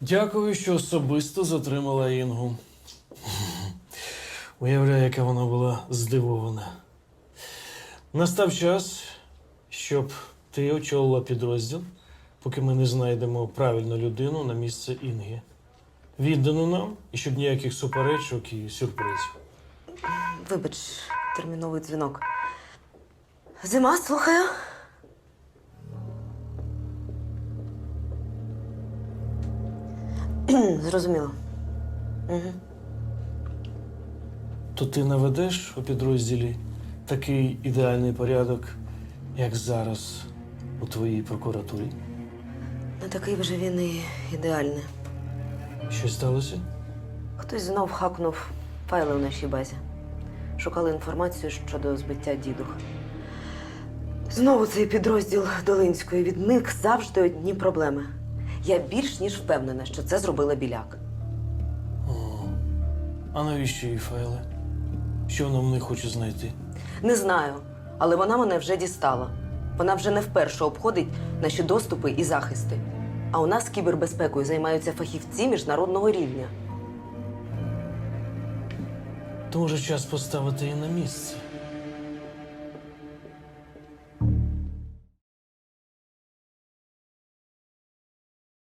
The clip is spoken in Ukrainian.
Дякую, що особисто затримала Інгу. Уявляю, яка вона була здивована. Настав час, щоб ти очолила підрозділ, поки ми не знайдемо правильну людину на місце Інги. Віддану нам, і щоб ніяких суперечок і сюрпризів. Вибач, терміновий дзвінок. Зима, слухаю. Зрозуміло. Угу. То ти наведеш у підрозділі такий ідеальний порядок, як зараз у твоїй прокуратурі? Не такий вже він і ідеальний. Що сталося? Хтось знов хакнув файли в нашій базі. Шукали інформацію щодо збиття дідух. Знову цей підрозділ Долинської від них завжди одні проблеми. Я більш ніж впевнена, що це зробила біляк. О, а навіщо їй файли? Що вона в них хоче знайти? Не знаю, але вона мене вже дістала. Вона вже не вперше обходить наші доступи і захисти. А у нас кібербезпекою займаються фахівці міжнародного рівня. То може час поставити її на місце.